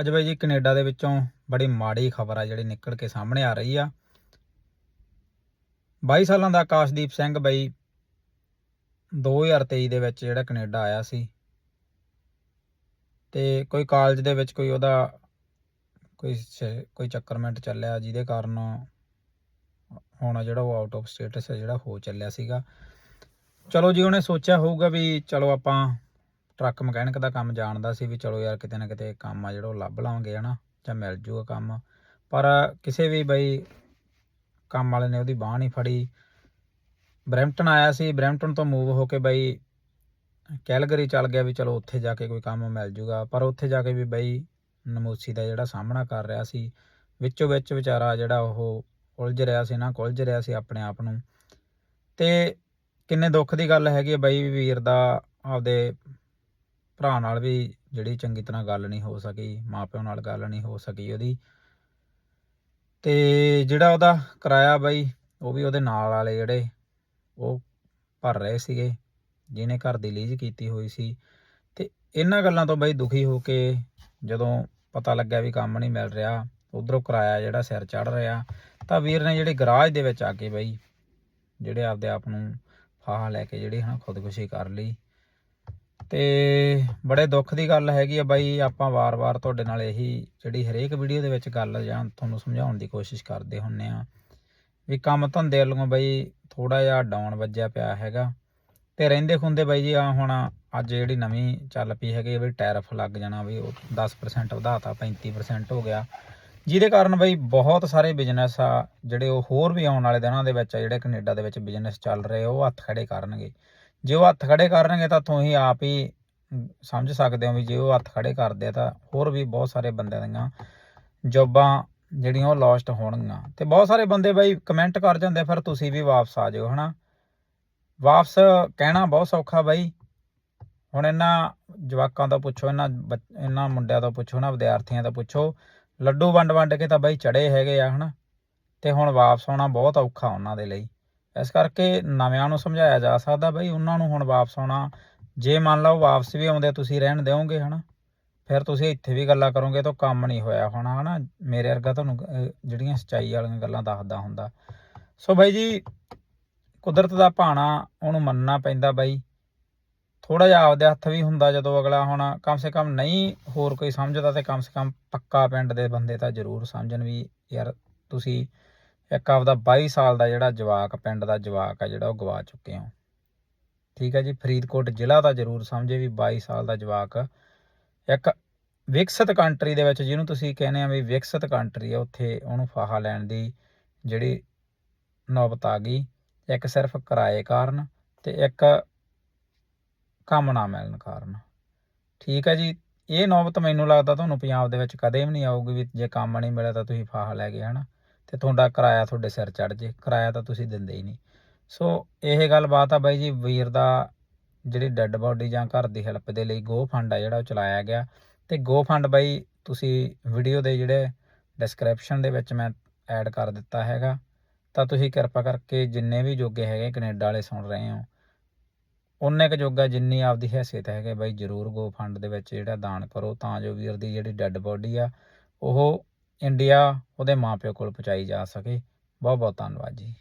ਅੱਜ ਬਾਈ ਜੀ ਕੈਨੇਡਾ ਦੇ ਵਿੱਚੋਂ ਬੜੀ ਮਾੜੀ ਖਬਰ ਆ ਜਿਹੜੀ ਨਿਕਲ ਕੇ ਸਾਹਮਣੇ ਆ ਰਹੀ ਆ। 22 ਸਾਲਾਂ ਦਾ ਆਕਾਸ਼ਦੀਪ ਸਿੰਘ ਬਾਈ 2023 ਦੇ ਵਿੱਚ ਜਿਹੜਾ ਕੈਨੇਡਾ ਆਇਆ ਸੀ। ਤੇ ਕੋਈ ਕਾਲਜ ਦੇ ਵਿੱਚ ਕੋਈ ਉਹਦਾ ਕੋਈ ਕੋਈ ਚੱਕਰਮੈਂਟ ਚੱਲਿਆ ਜਿਹਦੇ ਕਾਰਨ ਹੁਣ ਜਿਹੜਾ ਉਹ ਆਊਟ ਆਫ ਸਟੇਟਸ ਜਿਹੜਾ ਹੋ ਚੱਲਿਆ ਸੀਗਾ। ਚਲੋ ਜੀ, ਉਹਨੇ ਸੋਚਿਆ ਹੋਊਗਾ ਵੀ ਚਲੋ ਆਪਾਂ ਟਰੱਕ ਮਕੈਨਿਕ ਦਾ ਕੰਮ ਜਾਣਦਾ ਸੀ ਵੀ ਚਲੋ ਯਾਰ ਕਿਤੇ ਨਾ ਕਿਤੇ ਕੰਮ ਆ ਜਿਹੜਾ ਉਹ ਲੱਭ ਲਾਂਗੇ, ਹਨਾ, ਜਾਂ ਮਿਲ ਜੂਗਾ ਕੰਮ। ਪਰ ਕਿਸੇ ਵੀ ਬਈ ਕੰਮ ਵਾਲੇ ਨੇ ਉਹਦੀ ਬਾਹ ਨਹੀਂ ਫੜੀ। ਬਰੈਂਪਟਨ ਆਇਆ ਸੀ, ਬਰੈਂਪਟਨ ਤੋਂ ਮੂਵ ਹੋ ਕੇ ਬਈ ਕੈਲਗਰੀ ਚੱਲ ਗਿਆ ਵੀ ਚਲੋ ਉੱਥੇ ਜਾ ਕੇ ਕੋਈ ਕੰਮ ਮਿਲ ਜੂਗਾ। ਪਰ ਉੱਥੇ ਜਾ ਕੇ ਵੀ ਬਈ ਨਮੋਸੀ ਦਾ ਜਿਹੜਾ ਸਾਹਮਣਾ ਕਰ ਰਿਹਾ ਸੀ, ਵਿੱਚੋਂ ਵਿੱਚ ਵਿਚਾਰਾ ਜਿਹੜਾ ਉਹ ਉਲਝ ਰਿਹਾ ਸੀ, ਨਾ ਕੁਲਝ ਰਿਹਾ ਸੀ ਆਪਣੇ ਆਪ ਨੂੰ। ਤੇ ਕਿੰਨੇ ਦੁੱਖ ਦੀ ਗੱਲ ਹੈਗੀ ਹੈ ਬਈ ਵੀਰ ਦਾ, ਆਪਦੇ ਭਰਾ ਨਾਲ ਵੀ ਜਿਹੜੀ ਚੰਗੀ ਤਰ੍ਹਾਂ ਗੱਲ ਨਹੀਂ ਹੋ ਸਕੀ ਮਾਪਿਆਂ ਨਾਲ ਗੱਲ ਨਹੀਂ ਹੋ ਸਕੀ ਉਹਦੀ। ਤੇ ਜਿਹੜਾ ਉਹਦਾ ਕਿਰਾਇਆ ਬਈ, ਉਹ ਵੀ ਉਹਦੇ ਨਾਲ ਵਾਲੇ ਜਿਹੜੇ, ਉਹ ਭਰ ਰਹੇ ਸੀਗੇ, ਜਿਹਨੇ ਘਰ ਦੀ ਲੀਜ਼ ਕੀਤੀ ਹੋਈ ਸੀ। ਤੇ ਇਹਨਾਂ ਗੱਲਾਂ ਤੋਂ ਬਈ ਦੁਖੀ ਹੋ ਕੇ ਜਦੋਂ ਪਤਾ ਲੱਗਿਆ ਵੀ ਕੰਮ ਨਹੀਂ ਮਿਲ ਰਿਹਾ, ਉਧਰੋਂ ਕਿਰਾਇਆ ਜਿਹੜਾ ਸਿਰ ਚੜ ਰਿਹਾ, ਤਾਂ ਵੀਰ ਨੇ ਜਿਹੜੇ ਗਰਾਜ ਦੇ ਵਿੱਚ ਆ ਕੇ ਬਈ, ਜਿਹੜੇ ਆਪਦੇ ਆਪ ਨੂੰ ਫਾਹਾ ਲੈ ਕੇ ਜਿਹੜੀ ਹਨਾ ਖੁਦਕੁਸ਼ੀ ਕਰ ਲਈ। ਤੇ ਬੜੇ ਦੁੱਖ ਦੀ ਗੱਲ ਹੈਗੀ ਆ ਬਾਈ, ਆਪਾਂ ਵਾਰ-ਵਾਰ ਤੁਹਾਡੇ ਨਾਲ ਇਹੀ ਜਿਹੜੀ ਹਰੇਕ ਵੀਡੀਓ ਦੇ ਵਿੱਚ ਗੱਲ ਜਾਂ ਤੁਹਾਨੂੰ ਸਮਝਾਉਣ ਦੀ ਕੋਸ਼ਿਸ਼ ਕਰਦੇ ਹੁੰਨੇ ਆ ਵੀ ਕੰਮ ਧੰਦੇ ਵੱਲੋਂ ਬਾਈ ਥੋੜਾ ਜਿਹਾ ਡਾਊਨ ਵੱਜਿਆ ਪਿਆ ਹੈਗਾ ਤੇ ਰਹਿੰਦੇ ਖੁੰਦੇ ਬਾਈ ਜੀ ਆ ਹੁਣ ਅੱਜ ਜਿਹੜੀ ਨਵੀਂ ਚੱਲ ਪਈ ਹੈਗੀ ਆ ਵੀ ਟੈਰਫ ਲੱਗ ਜਾਣਾ ਵੀ ਉਹ 10% ਵਧਾਤਾ 35% ਹੋ ਗਿਆ। ਜਿਹਦੇ ਕਾਰਨ ਬਈ ਬਹੁਤ ਸਾਰੇ ਬਿਜ਼ਨਸ ਆ ਜਿਹੜੇ ਉਹ ਹੋਰ ਵੀ ਆਉਣ ਵਾਲੇ ਦਿਨਾਂ ਦੇ ਵਿੱਚ ਆ, ਜਿਹੜੇ ਕੈਨੇਡਾ ਦੇ ਵਿੱਚ ਬਿਜ਼ਨਸ ਚੱਲ ਰਹੇ ਉਹ ਹੱਥ ਖੜੇ ਕਰਨਗੇ। ਜੇ ਉਹ ਹੱਥ ਖੜੇ ਕਰਨਗੇ ਤਾਂ ਤੁਸੀਂ ਆਪ ਹੀ ਸਮਝ ਸਕਦੇ ਹੋ ਵੀ ਜੇ ਉਹ ਹੱਥ ਖੜੇ ਕਰਦੇ ਤਾਂ ਹੋਰ ਵੀ ਬਹੁਤ ਸਾਰੇ ਬੰਦਿਆਂ ਦੀਆਂ ਜੋਬਾਂ ਜਿਹੜੀਆਂ ਉਹ ਲੋਸਟ ਹੋਣਗੀਆਂ। ਤੇ ਬਹੁਤ ਸਾਰੇ ਬੰਦੇ ਬਾਈ ਕਮੈਂਟ ਕਰ ਜਾਂਦੇ ਫਿਰ ਤੁਸੀਂ ਵੀ ਵਾਪਸ ਆ ਜਾਓ ਹਨਾ? ਵਾਪਸ ਕਹਿਣਾ ਬਹੁਤ ਸੌਖਾ ਬਾਈ। ਹੁਣ ਇਹਨਾਂ ਜਵਾਕਾਂ ਤੋਂ ਪੁੱਛੋ, ਇਹਨਾਂ ਬੱਚ- ਇਹਨਾਂ ਮੁੰਡਿਆਂ ਤੋਂ ਪੁੱਛੋ ਨਾ ਵਿਦਿਆਰਥੀਆਂ ਤੋਂ ਪੁੱਛੋ, ਲੱਡੂ ਵੰਡ ਵੰਡ ਕੇ ਤਾਂ ਬਾਈ ਚੜੇ ਹੈਗੇ ਆ, ਹਨਾ? ਤੇ ਹੁਣ ਵਾਪਸ ਆਉਣਾ ਬਹੁਤ ਔਖਾ ਉਹਨਾਂ ਦੇ ਲਈ। ਇਸ ਕਰਕੇ ਨਵਿਆਂ ਨੂੰ ਸਮਝਾਇਆ ਜਾ ਸਕਦਾ ਬਈ ਉਹਨਾਂ ਨੂੰ ਹੁਣ ਵਾਪਸ ਆਉਣਾ। ਜੇ ਮੰਨ ਲਓ ਵਾਪਸ ਵੀ ਆਉਂਦੇ ਤੁਸੀਂ ਰਹਿਣ ਦਿਓਗੇ, ਹਨਾ? ਫਿਰ ਤੁਸੀਂ ਇੱਥੇ ਵੀ ਗੱਲਾਂ ਕਰੋਗੇ ਤਾਂ ਕੰਮ ਨਹੀਂ ਹੋਇਆ ਹੋਣਾ, ਹਨਾ? ਮੇਰੇ ਵਰਗਾ ਤੁਹਾਨੂੰ ਜਿਹੜੀਆਂ ਸੱਚਾਈ ਵਾਲੀਆਂ ਗੱਲਾਂ ਦੱਸਦਾ ਹੁੰਦਾ। ਸੋ ਬਾਈ ਜੀ, ਕੁਦਰਤ ਦਾ ਭਾਣਾ ਉਹਨੂੰ ਮੰਨਣਾ ਪੈਂਦਾ ਬਾਈ। ਥੋੜਾ ਜਿਹਾ ਆਪਦੇ ਹੱਥ ਵੀ ਹੁੰਦਾ ਜਦੋਂ ਅਗਲਾ ਹੁਣ ਕਮ ਸੇ ਕਮ ਨਹੀਂ ਹੋਰ ਕੋਈ ਸਮਝਦਾ ਤੇ ਕਮ ਸੇ ਕਮ ਪੱਕਾ ਪਿੰਡ ਦੇ ਬੰਦੇ ਤਾਂ ਜ਼ਰੂਰ ਸਮਝਣ ਵੀ, ਯਾਰ ਤੁਸੀਂ ਇੱਕ ਆਪਦਾ 22 ਸਾਲ ਦਾ ਜਿਹੜਾ ਜਵਾਕ, ਪਿੰਡ ਦਾ ਜਵਾਕ ਆ ਜਿਹੜਾ ਉਹ ਗਵਾ ਚੁੱਕੇ ਹੋ। ਠੀਕ ਹੈ ਜੀ, ਫਰੀਦਕੋਟ ਜ਼ਿਲ੍ਹਾ ਦਾ ਜ਼ਰੂਰ ਸਮਝੇ ਵੀ 22 ਸਾਲ ਦਾ ਜਵਾਕ ਇੱਕ ਵਿਕਸਿਤ ਕੰਟਰੀ ਦੇ ਵਿੱਚ ਜਿਹਨੂੰ ਤੁਸੀਂ ਕਹਿੰਦੇ ਆ ਵੀ ਵਿਕਸਿਤ ਕੰਟਰੀ ਆ, ਉੱਥੇ ਉਹਨੂੰ ਫਾਹਾ ਲੈਣ ਦੀ ਜਿਹੜੀ ਨੌਬਤ ਆ ਗਈ। ਇੱਕ ਸਿਰਫ ਕਿਰਾਏ ਕਾਰਨ ਤੇ ਇੱਕ ਕੰਮ ਨਾ ਮਿਲਣ ਕਾਰਨ। ਠੀਕ ਹੈ ਜੀ, ਇਹ ਨੌਬਤ ਮੈਨੂੰ ਲੱਗਦਾ ਤੁਹਾਨੂੰ ਪੰਜਾਬ ਦੇ ਵਿੱਚ ਕਦੇ ਵੀ ਨਹੀਂ ਆਊਗੀ ਵੀ ਜੇ ਕੰਮ ਨਹੀਂ ਮਿਲਿਆ ਤਾਂ ਤੁਸੀਂ ਫਾਹਾ ਲੈ ਗਏ ਹਨਾ ਤੇ ਤੁਹਾਡਾ ਕਿਰਾਇਆ ਤੁਹਾਡੇ ਸਿਰ ਚੜ ਜੇ, ਕਿਰਾਇਆ ਤਾਂ ਤੁਸੀਂ ਦਿੰਦੇ ਹੀ ਨਹੀਂ। ਸੋ ਇਹ ਗੱਲਬਾਤ ਆ ਬਾਈ ਜੀ, ਵੀਰ ਦਾ ਜਿਹੜੀ ਡੈੱਡ ਬਾਡੀ ਜਾਂ ਘਰ ਦੀ ਹੈਲਪ ਦੇ ਲਈ ਗੋ ਫੰਡ ਆ ਜਿਹੜਾ ਉਹ ਚਲਾਇਆ ਗਿਆ। ਤੇ ਗੋ ਫੰਡ ਬਾਈ, ਤੁਸੀਂ ਵੀਡੀਓ ਦੇ ਜਿਹੜੇ ਡਿਸਕ੍ਰਿਪਸ਼ਨ ਦੇ ਵਿੱਚ ਮੈਂ ਐਡ ਕਰ ਦਿੱਤਾ ਹੈਗਾ। ਤਾਂ ਤੁਸੀਂ ਕਿਰਪਾ ਕਰਕੇ ਜਿੰਨੇ ਵੀ ਜੋਗੇ ਹੈਗੇ ਕੈਨੇਡਾ ਵਾਲੇ ਸੁਣ ਰਹੇ ਹੋ, ਉਹਨੇ ਕੁ ਜੋਗਾ ਜਿੰਨੀ ਆਪਦੀ ਹੈਸੀਅਤ ਹੈਗੇ ਬਾਈ, ਜਰੂਰ ਗੋ ਫੰਡ ਦੇ ਵਿੱਚ ਜਿਹੜਾ ਦਾਨ ਕਰੋ, ਤਾਂ ਜੋ ਵੀਰ ਦੀ ਜਿਹੜੀ ਡੈੱਡ ਬਾਡੀ ਆ, ਉਹ ਇੰਡੀਆ ਉਹਦੇ ਮਾਂ ਪਿਓ ਕੋਲ ਪਹੁੰਚਾਈ ਜਾ ਸਕੇ। ਬਹੁਤ ਬਹੁਤ ਧੰਨਵਾਦ ਜੀ।